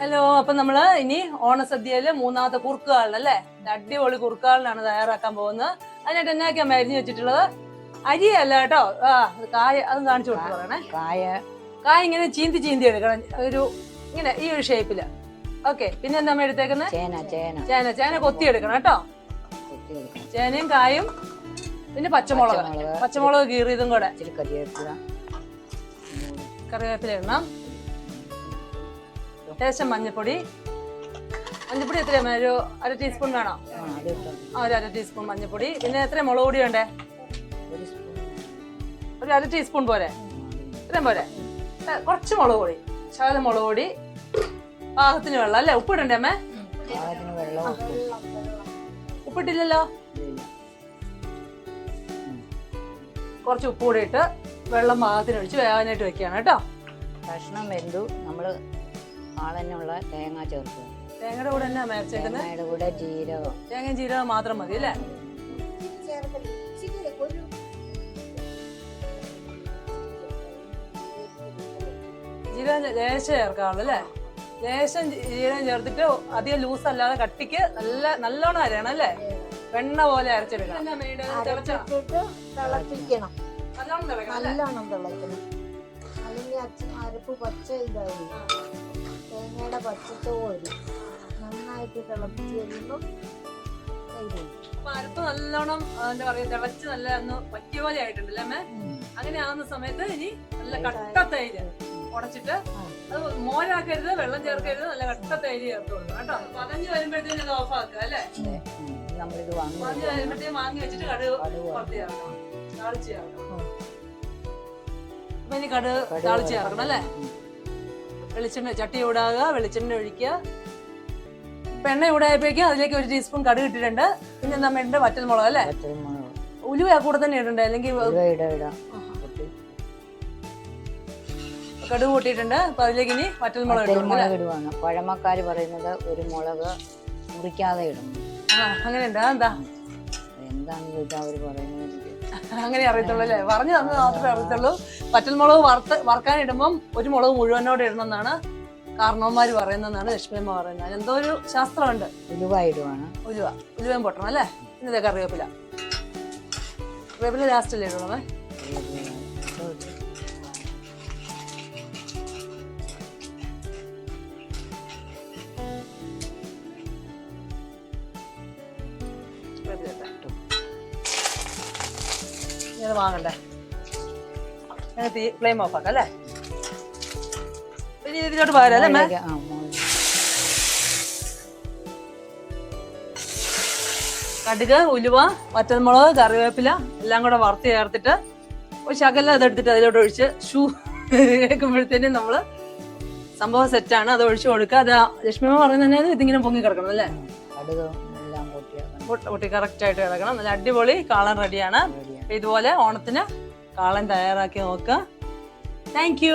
Hello അപ്പൊ നമ്മൾ ഇനി ഓണസദ്യയിൽ മൂന്നാമത്തെ കുറുക്കുകാളിനല്ലേ അടിപൊളി കുറുക്കുകാളിനാണ് തയ്യാറാക്കാൻ പോകുന്നത്. അതിനായിട്ട് എന്നാക്കിയാ മരിഞ്ഞു വെച്ചിട്ടുള്ളത്? അരിയല്ല കേട്ടോ. ആ കായ അത് കാണിച്ചു കൊടുക്കണേ പറയണേ. കായ. കായ ഇങ്ങനെ ചീന്തി ചീന്തി എടുക്കണം. ഒരു ഇങ്ങനെ ഈ ഒരു ഷേപ്പിൽ. ഓക്കെ പിന്നെ എന്താ എടുത്തേക്കുന്നത് ചേന ചേന. ചേന ചേന കൊത്തി എടുക്കണം കേട്ടോ. ചേനയും കായും പിന്നെ പച്ചമുളക്. പച്ചമുളക്. കീറിയതും കൂടെ. കറിവേപ്പില ഇടണം. ലേശം മഞ്ഞപ്പൊടി. മഞ്ഞപ്പൊടി എത്രയാ? ഒരു അര ടീസ്പൂൺ വേണോ? ആ ഒരു അര ടീസ്പൂൺ മഞ്ഞപ്പൊടി. പിന്നെ എത്ര മുളക് പൊടി വേണ്ടേ? ഒരു അര ടീസ്പൂൺ പോരെ? ഇത്രയും പോരെ? കുറച്ച് മുളക് പൊടി. ശകലം മുളക് പൊടി. പാകത്തിന് വെള്ളം. അല്ലേ? ഉപ്പിടണ്ടേ അമ്മേ? ഉപ്പിട്ടില്ലല്ലോ? കുറച്ച് ഉപ്പ് കൂടി ഇട്ട് വെള്ളം പാകത്തിന് ഒഴിച്ച് വേവാനായിട്ട് വെക്കുകയാണ് കേട്ടോ. കഷ്ണം വെന്തു. നമ്മൾ ആളനുള്ള തേങ്ങ ചേർക്കുക തേങ്ങയുടെ കൂടെ എന്നാ മേർച്ചേക്കുന്നത് തേങ്ങയുടെ കൂടെ ജീരകം. തേങ്ങയും ജീരകം മാത്രം മതി അല്ലേ? ജീരകം ലേശം ചേർക്കാവുള്ളൂ അല്ലേ? ലേശം ജീരകം ചേർത്തിട്ട് അധികം ലൂസ് അല്ലാതെ കട്ടിക്ക് നല്ല നല്ലോണം അരയണം അല്ലേ? വെണ്ണ പോലെ അരച്ചെടുക്കണം. തിളപ്പിക്കണം. നല്ലോണം തിളക്കണം അല്ലെങ്കിൽ അരപ്പ് പച്ച ഇതായി. തേങ്ങയുടെ വരും നന്നായിട്ട് തിളപ്പിച്ച് കഴിയുമ്പോൾ തൈര് അരപ്പ് നല്ലോണം എന്താ പറയാ തിളച്ച് നല്ല ഒന്ന് പറ്റിയ പോലെ ആയിട്ടുണ്ടല്ലേ അമ്മേ? അങ്ങനെ ആവുന്ന സമയത്ത് ഇനി നല്ല കട്ട തൈര് ഉടച്ചിട്ട് അത് മോരാക്കരുത് വെള്ളം ചേർക്കരുത് നല്ല കട്ട തൈര് ചേർത്തോളൂ കേട്ടോ. പതഞ്ഞ് വരുമ്പോഴത്തേക്കും അത് ഓഫ് ആക്കുക അല്ലേ. നമ്മളിത് പതഞ്ഞ് വരുമ്പോഴത്തേക്കും വാങ്ങി വെച്ചിട്ട് കടുക് പുറത്ത് ചേർക്കണം താളിച്ച് ചേർക്കണം. അപ്പൊ ഇനി കടുക് താളിച്ച് ചേർക്കണം അല്ലേ. വെളിച്ചെണ്ണ ചട്ടി ചൂടാകുക വെളിച്ചെണ്ണ ഒഴിക്കുക. ഇപ്പൊ എണ്ണ ചൂടായപ്പോഴേക്കും അതിലേക്ക് ഒരു ടീസ്പൂൺ കടുക് ഇട്ടിട്ടുണ്ട്. പിന്നെ എന്താ വേണ്ടത് വറ്റൽ മുളക് അല്ലേ? ഉലുവ കൂടെ തന്നെ ഇടണ്ട? അല്ലെങ്കിൽ. കടുക് കൂട്ടിയിട്ടുണ്ട് അപ്പൊ അതിലേക്ക് ഇനി വറ്റൽ മുളക് ഇട്ടു കൊടുക്കും പച്ചമുളക് ഇടുവാണ്. പഴമക്കാര് പറയുന്നത് ഒരു മുളക് മുറിക്കാതെ ഇടും ആ അങ്ങനെ എന്താ എന്താ എന്താണെന്ന് ചോദിച്ചാൽ അവർ പറയുന്നത് അങ്ങനെ അറിയത്തുള്ളൂ അല്ലേ? പറഞ്ഞു തന്നത് മാത്രമേ അറിയത്തുള്ളൂ. വറ്റൽമുളക് വറുത്ത് വറുക്കാനിടുമ്പം ഒരു മുളക് മുഴുവനോടെ ഇടണമെന്നാണ് കാരണവന്മാർ പറയുന്നതെന്നാണ് ലക്ഷ്മിയമ്മ പറയുന്നത്. എന്തോ ഒരു ശാസ്ത്രമുണ്ട്. ഉലുവ ഇടുവാണ്. ഉലുവ. ഉലുവയും പൊട്ടണം അല്ലേ? ഇന്നത്തെ കറിവേപ്പില. കറിവേപ്പില ലാസ്റ്റ് അല്ലേ ഇടണമേ കറിവേപ്പില അത് വാങ്ങണ്ടേ? തീ ഫ്ലെയിം ഓഫ് ആക്കാം അല്ലേ? ഇനി ഇതിലോട്ട് പകരം അല്ലേ? കടുക് ഉലുവ വറ്റൽമുളക് കറിവേപ്പില എല്ലാം കൂടെ വറുത്ത് ചേർത്തിട്ട് ഒരു ശകലം അതെടുത്തിട്ട് അതിലോട്ട് ഒഴിച്ച് ഷൂ കേൾക്കുമ്പോഴത്തേനും നമ്മൾ സംഭവം സെറ്റാണ് അത് ഒഴിച്ചു കൊടുക്കുക. അത് ലക്ഷ്മി ലക്ഷ്മിയമ്മ പറയുന്നത് ഇതിങ്ങനെ പൊങ്ങി കിടക്കണം അല്ലേ? പൊട്ടി കറക്റ്റ് ആയിട്ട് കിടക്കണം നല്ല അടിപൊളി കാളൻ റെഡിയാണ് റെഡിയാണ് ഇതുപോലെ ഓണത്തിന് കാളൻ തയ്യാറാക്കി നോക്കുക താങ്ക്